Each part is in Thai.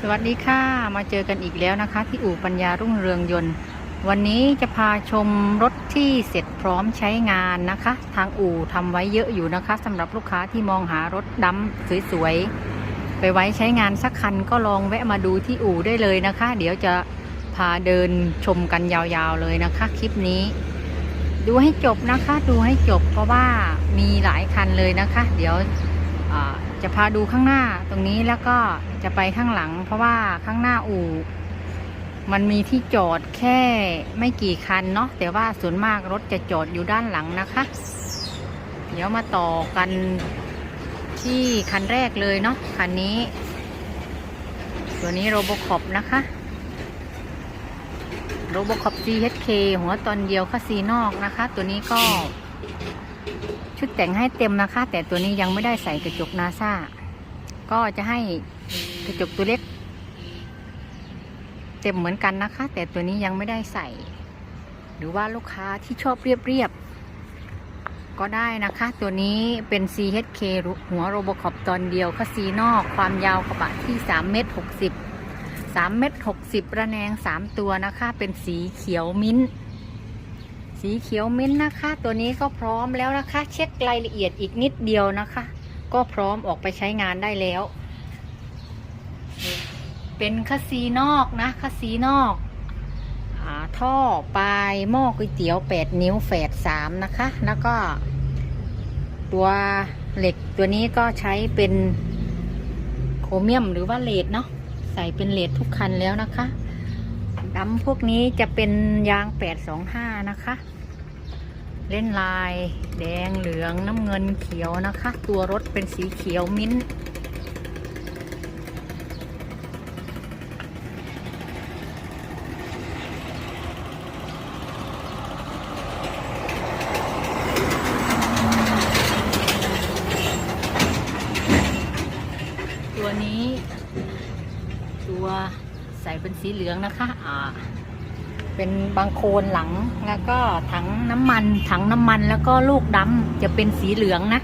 สวัสดีค่ะ มาเจอกันอีกแล้วนะคะ ที่อู่ปัญญารุ่งเรืองยนต์ วันนี้จะพาชมรถที่เสร็จพร้อมใช้งานนะคะ ทางอู่ทำไว้เยอะอยู่นะคะสำหรับลูกค้าที่มองหารถดำสวยๆ ไปไว้ใช้งานสักคันก็ลองแวะมาดูที่อู่ได้เลยนะคะ เดี๋ยวจะพาเดินชมกันยาวๆเลยนะคะ คลิปนี้ ดูให้จบนะคะ ดูให้จบเพราะว่ามีหลายคันเลยนะคะ เดี๋ยวอ่า จะพาดูข้างหน้าตรงนี้แล้วก็จะไปข้างหลัง เพราะว่าข้างหน้าอู่มันมีที่จอดแค่ไม่กี่คันเนาะแต่ว่าส่วนมากรถจะจอดอยู่ด้านหลังนะคะ เดี๋ยวมาต่อกันที่คันแรกเลยเนาะคันนี้ ตัวนี้โรบคอปนะคะโรบคอป CHK หัวตอนเดียวคัสซีนอกนะคะ ตัวนี้ก็ ชุดแต่งให้เต็มนะคะ แต่ตัวนี้ยังไม่ได้ใส่กระจกนาซาก็จะให้กระจกตัวเล็ก เต็มเหมือนกันนะคะ แต่ตัวนี้ยังไม่ได้ใส่ หรือว่าลูกค้าที่ชอบเรียบๆก็ได้นะคะ ตัวนี้เป็น CHK หัวโรบคอปตอนเดียวคัสซีนอก ความยาวกระบะที่ 3 เมตร 60 3 เมตร 60 ระแนง 3 ตัวนะคะ เป็นสีเขียวมิ้นท์ สีเขียวมิ้นท์นะคะ ตัวนี้ก็พร้อมแล้วนะคะ เช็ครายละเอียดอีกนิดเดียวนะคะ ก็พร้อมออกไปใช้งานได้แล้ว เป็นคัสซีนอกนะคัสซีนอกอท่อปลายหม้อก๋วยเตี๋ยว 8 นิ้วแฝด3นะคะ แล้วก็ ตัวเหล็กตัวนี้ก็ใช้เป็นโครเมียมหรือว่าเลดเนาะใส่เป็นเลดทุกคันแล้วนะคะ ดำพวกนี้จะเป็นยาง 825 นะคะ เล่นลายแดงเหลืองน้ำเงินเขียวนะคะ ตัวรถเป็นสีเขียวมิ้นท์ตัวนี้ ตัวใส่เป็นสีเหลืองนะคะ เป็นบางโคลนหลังแล้วก็ถังน้ำมัน ถังน้ำมันแล้วก็ลูกดำจะเป็นสีเหลืองนะ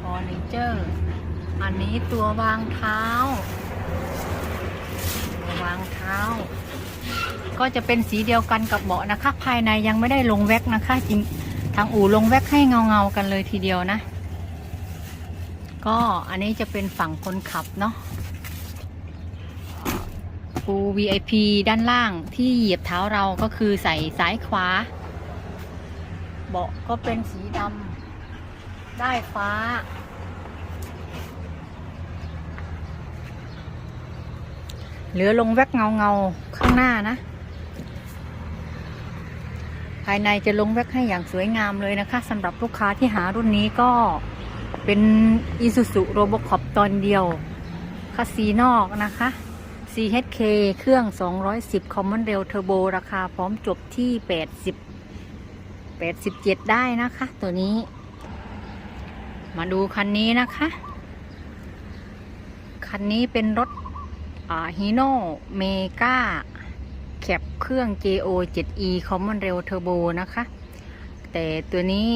ฟอร์นิเจอร์ อันนี้ตัววางเท้า ตัววางเท้า ก็จะเป็นสีเดียวกันกับเบาะนะคะ ภายในยังไม่ได้ลงแว็กนะคะจริง ทางอู่ลงแว็กให้เงาเงาๆกันเลยทีเดียวนะ ก็อันนี้จะเป็นฝั่งคนขับเนาะปู VIP ด้านล่างที่เหยียบเท้าเราก็คือใส่ซ้ายขวา เบาะก็เป็นสีดำได้ฟ้า เหลือลงแว็กเงาเงาๆข้างหน้านะ ภายในจะลงแว็กให้อย่างสวยงามเลยนะคะสำหรับลูกค้าที่หารุ่นนี้ก็เป็น Isuzu Robocop ตอนเดียวคัสซีนอกนะคะ CHK เครื่อง 210 Common Rail Turbo ราคาพร้อมจบที่ 80 87 ได้นะคะ ตัวนี้ มาดูคันนี้นะคะ คันนี้เป็นรถฮีโน่เมกา แคปเครื่อง JO 7E Common Rail Turbo นะคะ แต่ตัวนี้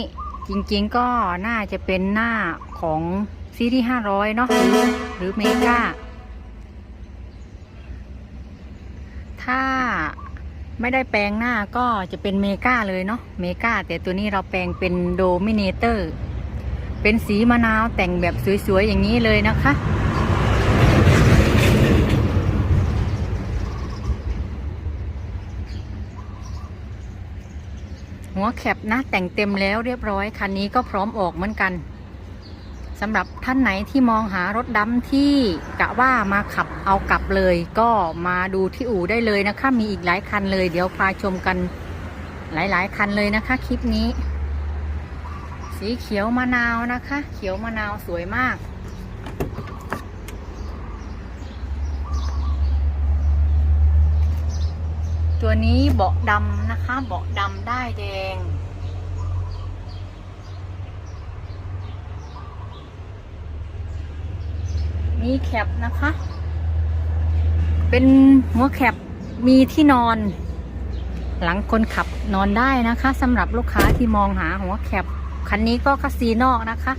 จริงๆก็น่าจะเป็นหน้าของซีรีส์500 เนาะหรือเมกาถ้าไม่ได้แปลงหน้าก็จะเป็นเมกาเลยเนาะเมกาแต่ตัวนี้เราแปลงเป็นโดมิเนเตอร์ เป็นสีมะนาวแต่งแบบสวยๆ อย่างนี้เลยนะคะ หัวแคปนะแต่งเต็มแล้วเรียบร้อยคันนี้ก็พร้อมออกเหมือนกันสำหรับท่านไหนที่มองหารถดำที่กะว่ามาขับเอากลับเลย ก็มาดูที่อู่ได้เลยนะคะ มีอีกหลายคันเลย เดี๋ยวพาชมกันหลาย ๆ คันเลยนะคะ คลิปนี้ สีเขียวมะนาวนะคะ เขียวมะนาวสวยมาก ตัวนี้เบาะดำนะคะ เบาะดำได้แดง มีแคปนะคะ เป็นหัวแคปมีที่นอน หลังคนขับนอนได้นะคะสำหรับลูกค้าที่มองหาหัวแคบคันนี้ก็คัสซีนอกนะคะ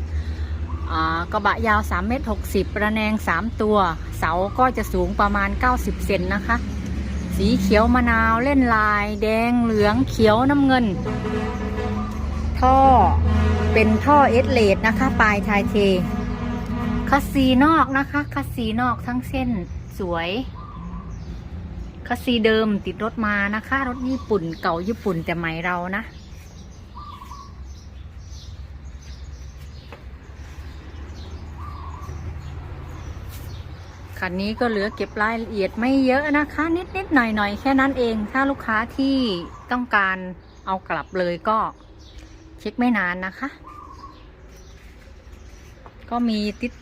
กระบะยาว3เมตร60ระแนง 3 ตัว เสาก็จะสูงประมาณ 90 เซนนะคะ สีเขียวมะนาวเล่นลาย แดงเหลืองเขียวน้ำเงิน ท่อเป็นท่อเอสเลดนะคะ ปลายชายเทคัสซีนอกนะคะ คัสซีนอกทั้งเส้นสวย คัสซีเดิมติดรถมานะคะ รถญี่ปุ่นเก่าญี่ปุ่นแต่ใหม่เรานะ คันนี้ก็เหลือเก็บรายละเอียดไม่เยอะนะคะ นิดนิดๆหน่อยหน่อยๆแค่นั้นเอง ถ้าลูกค้าที่ต้องการเอากลับเลยก็เช็คไม่นานนะคะ ก็มีติด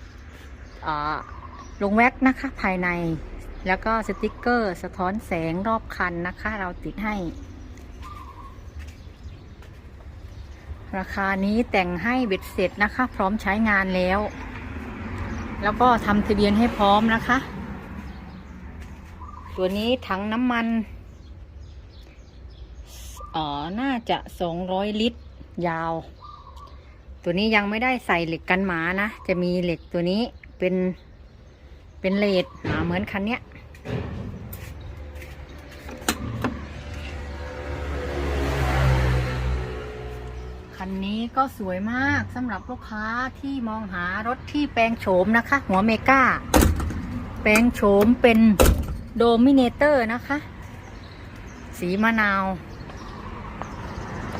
ลงแว็กนะคะภายในแล้วก็สติกเกอร์สะท้อนแสงรอบคันนะคะ เราติดให้ ราคานี้แต่งให้เบ็ดเสร็จนะคะ พร้อมใช้งานแล้ว แล้วก็ทำทะเบียนให้พร้อมนะคะ ตัวนี้ถังน้ำมันอ๋อน่าจะสองร้อยลิตร ยาว ตัวนี้ยังไม่ได้ใส่เหล็กกันหมานะ จะมีเหล็กตัวนี้เป็นเป็นเลดเหมือนคันเนี้ย นนี้ก็สวยมากสำหรับลูกค้าที่มองหารถที่แปลงโฉมนะคะ หัวเมกาแปลงโฉมเป็นโดมิเนเตอร์นะคะ สีมะนาว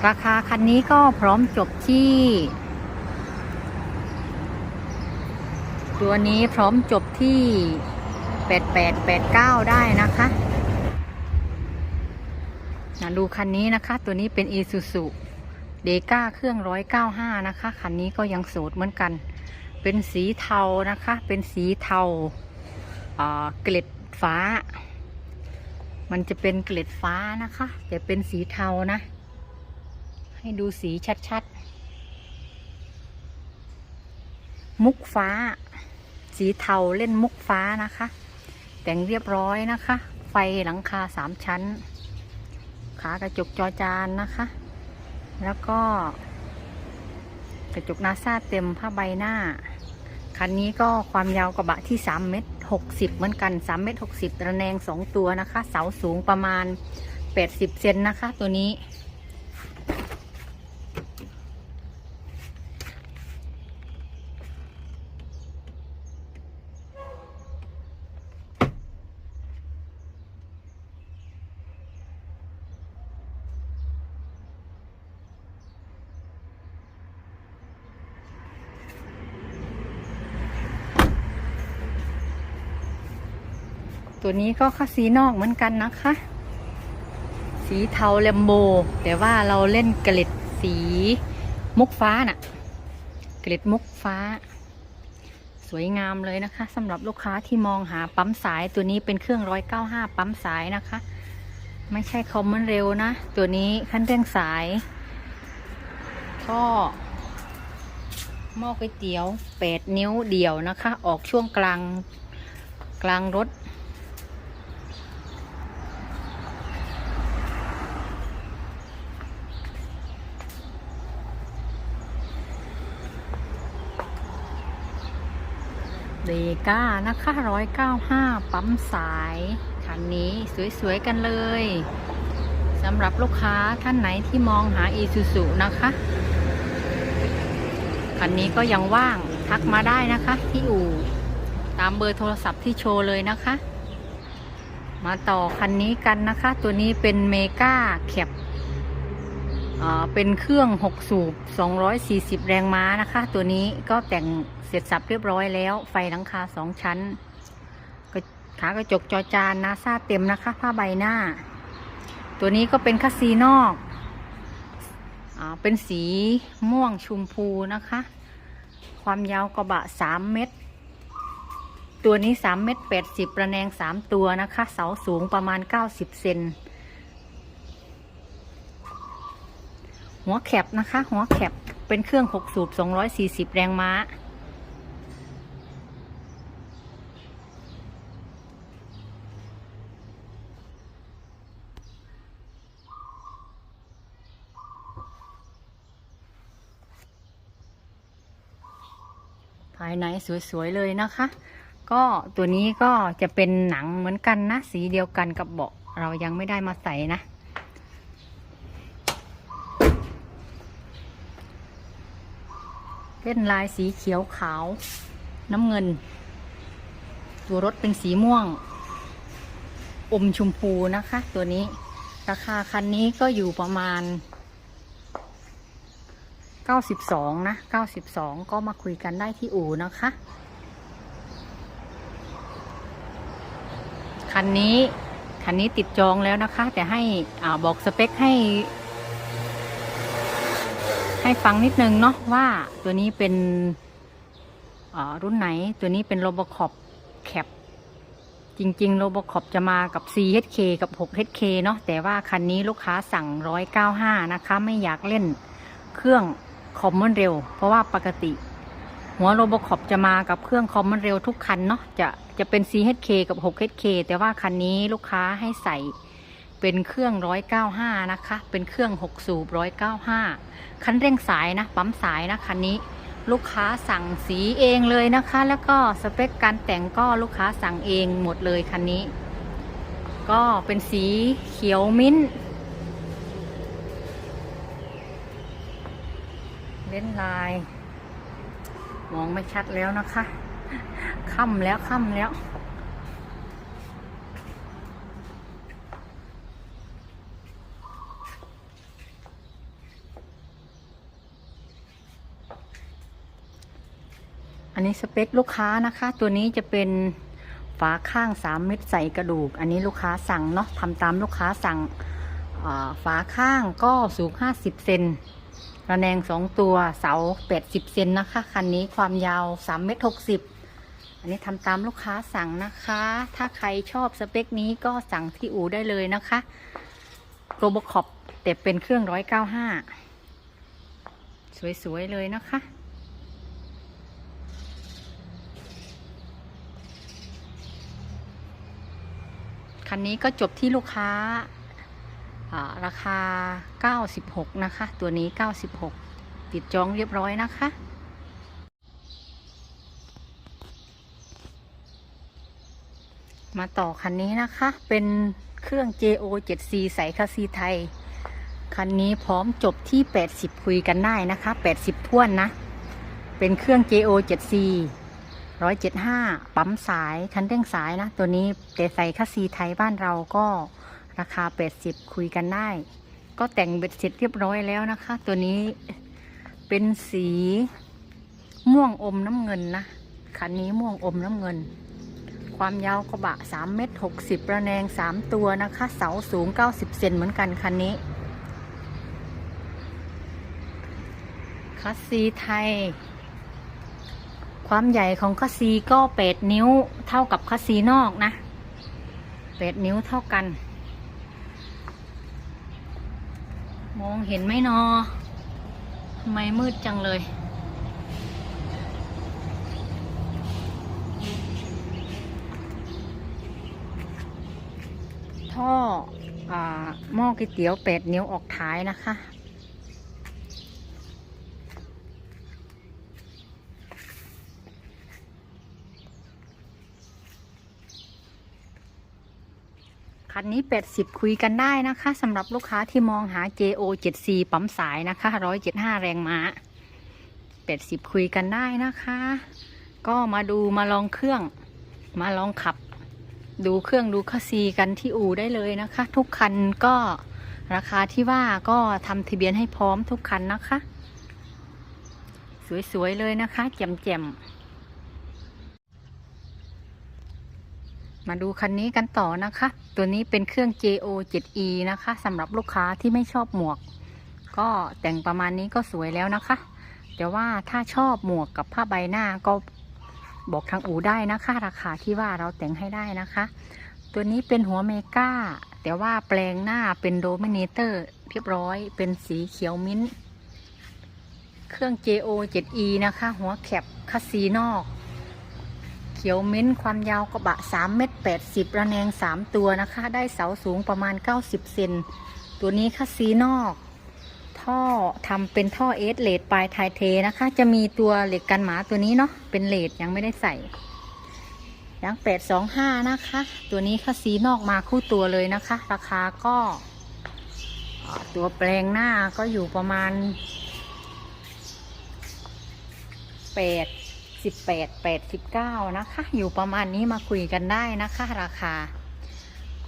ราคาคันนี้ก็พร้อมจบที่ ตัวนี้พร้อมจบที่ 8889 ได้นะคะนะดูคันนี้นะคะ ตัวนี้เป็น Isuzu เดก้าเครื่อง195นะคะคันนี้ก็ยังโสดเหมือนกัน เป็นสีเทานะคะ เป็นสีเทาอ่าเกล็ดฟ้า มันจะเป็นเกล็ดฟ้านะคะแต่เป็นสีเทานะ ให้ดูสีชัดๆ มุกฟ้า สีเทาเล่นมุกฟ้านะคะ แต่งเรียบร้อยนะคะ ไฟหลังคาสามชั้น ขากระจกจอจานนะคะ แล้วก็กระจกนาซาเต็มผ้าใบหน้า คันนี้ก็ความยาวกระบะที่ 3 เมตร 60 เหมือนกัน 3 เมตร 60 ระแนง 2 ตัวนะคะ เสาสูงประมาณ 80 เซนนะคะ ตัวนี้ ตัวนี้ก็คัสซีนอกเหมือนกันนะคะ สีเทาแลมโบ แต่ว่าเราเล่นเกล็ดสีมุกฟ้าน่ะ เกล็ดมุกฟ้า สวยงามเลยนะคะสำหรับลูกค้าที่มองหาปั๊มสายตัวนี้เป็นเครื่อง195ปั๊มสายนะคะ ไม่ใช่คอมมอนเร็วนะ ตัวนี้ขั้นเร่งสายท่อหม้อก๋วยเตี๋ยว 8 นิ้วเดี่ยวนะคะ ออกช่วงกลางกลางรถ เดก้านะคะร้อยเก้าห้าปั๊มสายคันนี้สวย ๆ กันเลยสำหรับลูกค้าท่านไหนที่มองหาอีซูซูนะคะคันนี้ก็ยังว่างทักมาได้นะคะ ที่อู่ตามเบอร์โทรศัพท์ที่โชว์เลยนะคะ มาต่อคันนี้กันนะคะ ตัวนี้เป็นเมกาแคป เป็นเครื่อง 6 สูบ 240 แรงม้านะคะ ตัวนี้ก็แต่งเสร็จสับเรียบร้อยแล้ว ไฟหลังคา 2 ชั้นขากระจกจอจานนาซาเต็มนะคะ ผ้าใบหน้า ตัวนี้ก็เป็นคัสซีนอกอเป็นสีม่วงชุมพูนะคะ ความยาวกระบะ 3 เมตร ตัวนี้ 3 เมตร80ระแนง 3 ตัวนะคะ เสาสูงประมาณ 90 เซน หัวแคบนะคะ หัวแคบเป็นเครื่องหกสูบสสองร้ยี่สิบแรงม้า ภายในสวย ๆ เลยนะคะ ก็ตัวนี้ก็จะเป็นหนังเหมือนกันนะ สีเดียวกันกับเบาะเรายังไม่ได้มาใส่นะ เล่นลายสีเขียวขาว น้ำเงิน ตัวรถเป็นสีม่วง อมชมพูนะคะ ตัวนี้ ราคาคันนี้ก็อยู่ประมาณ 92 นะ 92 ก็มาคุยกันได้ที่อู่นะคะ คันนี้คันนี้ติดจองแล้วนะคะ แต่ให้อาบอกสเปคให้ ให้ฟังนิดนึงเนาะว่าตัวนี้เป็นรุ่นไหนตัวนี้เป็นโรบอคอปแคปจริงๆโรบอคอปจะมากับ 4HK กับ 6HK เนาะแต่ว่าคันนี้ลูกค้าสั่ง 195 นะคะ ไม่อยากเล่นเครื่องคอมมอนเร็วเพราะว่าปกติ หัวโรบอคอปจะมากับเครื่องคอมมอนเร็วทุกคันเนาะจะจะเป็น 4HK กับ 6HK แต่ว่าคันนี้ลูกค้าให้ใส่ เป็นเครื่อง 195 นะคะ เป็นเครื่อง 6 สูบ 195 คันเร่งสายนะ ปั๊มสายนะคันนี้ ลูกค้าสั่งสีเองเลยนะคะ แล้วก็สเปคการแต่งก็ลูกค้าสั่งเองหมดเลยคันนี้ ก็เป็นสีเขียวมิ้นท์เล่นลาย มองไม่ชัดแล้วนะคะ ค่ำแล้วค่ำแล้ว อันนี้สเปคลูกค้านะคะ ตัวนี้จะเป็นฝาข้าง3เม็ดใส่กระดูก อันนี้ลูกค้าสั่งเนาะทำตามลูกค้าสั่งอ่าฝาข้างก็สูง 50 เซนระแนง2ตัวเสา 80 เซนนะคะ คันนี้ความยาว3เมตร60 อันนี้ทำตามลูกค้าสั่งนะคะ ถ้าใครชอบสเปคนี้ก็สั่งที่อู่ได้เลยนะคะโรบคอปแต่เป็นเครื่อง 195 สวย ๆ เลยนะคะ คันนี้ก็จบที่ลูกค้าอ่าราคา 96 นะคะ ตัวนี้ 96 ติดจองเรียบร้อยนะคะมาต่อคันนี้นะคะ เป็นเครื่อง JO 7C ใสคาซีไทย คันนี้พร้อมจบที่ 80 คุยกันได้นะคะ 80ท้วนนะ เป็นเครื่อง JO 7C ร้อยเจ็ดห้าปั๊มสายคันเร่งสายนะ ตัวนี้แต่ใส่คัสซีไทยบ้านเราก็ราคาแปดสิบคุยกันได้ ก็แต่งเบ็ดเสร็จเรียบร้อยแล้วนะคะ ตัวนี้เป็นสีม่วงอมน้ำเงินนะ คันนี้ม่วงอมน้ำเงิน ความยาวกระบะ3เมตร60 ระแนง 3 ตัวนะคะ เสาสูง 90 เซนเหมือนกันคันนี้คัสซีไทย ความใหญ่ของคัสซีก็แปดนิ้วเท่ากับคัสซีนอกนะแปดนิ้วเท่ากัน มองเห็นไหมนอทำไมมืดจังเลย ท่ออหม้อก๋วยเตี๋ยวแปดนิ้วออกท้ายนะคะ คันนี้ 80 คุยกันได้นะคะสำหรับลูกค้าที่มองหา JO 7C ปั๊มสายนะคะ 175 แรงม้า 80 คุยกันได้นะคะ ก็มาดูมาลองเครื่อง มาลองขับ ดูเครื่องดูคซีกันที่อู่ได้เลยนะคะ ทุกคันก็ราคาที่ว่าก็ทำทะเบียนให้พร้อมทุกคันนะคะ สวยๆเลยนะคะแจ่มๆ มาดูคันนี้กันต่อนะคะ ตัวนี้เป็นเครื่อง JO 7E นะคะสำหรับลูกค้าที่ไม่ชอบหมวก ก็แต่งประมาณนี้ก็สวยแล้วนะคะ แต่ว่าถ้าชอบหมวกกับผ้าใบหน้าก็บอกทางอู่ได้นะคะ ราคาที่ว่าเราแต่งให้ได้นะคะ ตัวนี้เป็นหัวเมกาแต่ว่าแปลงหน้าเป็นโดมิเนเตอร์เรียบร้อยเป็นสีเขียวมิ้นท์เครื่อง JO 7E นะคะ หัวแคปคัสซีนอก เขียวเม้นความยาวกระบะ3เมตร80 ระแนง 3 ตัวนะคะ ได้เสาสูงประมาณ 90 เซนตัวนี้คัสซีนอก ท่อทำเป็นท่อเอสเลดปลายไทยเทนะคะ จะมีตัวเหล็กกันหมาตัวนี้เนาะเป็นเลดยังไม่ได้ใส่ยางแปดสองห้านะคะ ตัวนี้คัสซีนอกมาคู่ตัวเลยนะคะ ราคาก็ตัวแปลงหน้าก็อยู่ประมาณแปด สิบแปดแปดสิบเก้านะคะ อยู่ประมาณนี้มาคุยกันได้นะคะ ราคา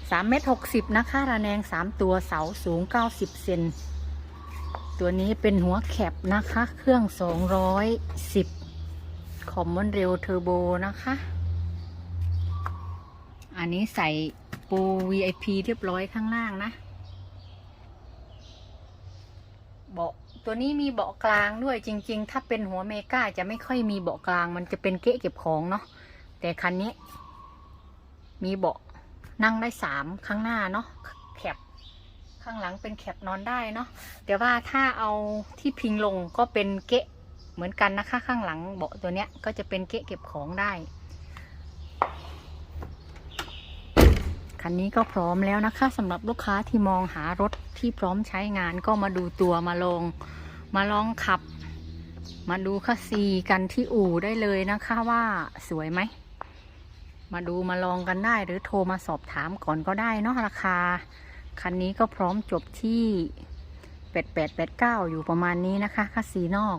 สามเมตรหกสิบนะคะ ระแนงสามตัวเสาสูงเก้าสิบเซนตัวนี้เป็นหัวแคปนะคะ เครื่องสองร้อยสิบคอมมอนเร็วเทอร์โบนะคะ อันนี้ใส่ปู VIP เรียบร้อยข้างล่างนะ เบาะ ตัวนี้มีเบาะกลางด้วยจริง ๆ ถ้าเป็นหัวเมกาจะไม่ค่อยมีเบาะกลาง มันจะเป็นเก๊ะเก็บของเนาะแต่คันนี้ มีเบาะนั่งได้สามข้างหน้าเนาะแคปข้างหลังเป็นแคปนอนได้เนาะแต่ว่าถ้าเอาที่พิงลงก็เป็นเกะเหมือนกันนะคะ ข้างหลังเบาะตัวเนี้ยก็จะเป็นเกะเก็บของได้ คันนี้ก็พร้อมแล้วนะคะสำหรับลูกค้าที่มองหารถที่พร้อมใช้งานก็มาดูตัวมาลองมาลองขับ มาดูคัสซีกันที่อู่ได้เลยนะคะว่าสวยไหม มาดูมาลองกันได้หรือโทรมาสอบถามก่อนก็ได้เนาะราคา คันนี้ก็พร้อมจบที่ 8889 อยู่ประมาณนี้นะคะคัสซีนอก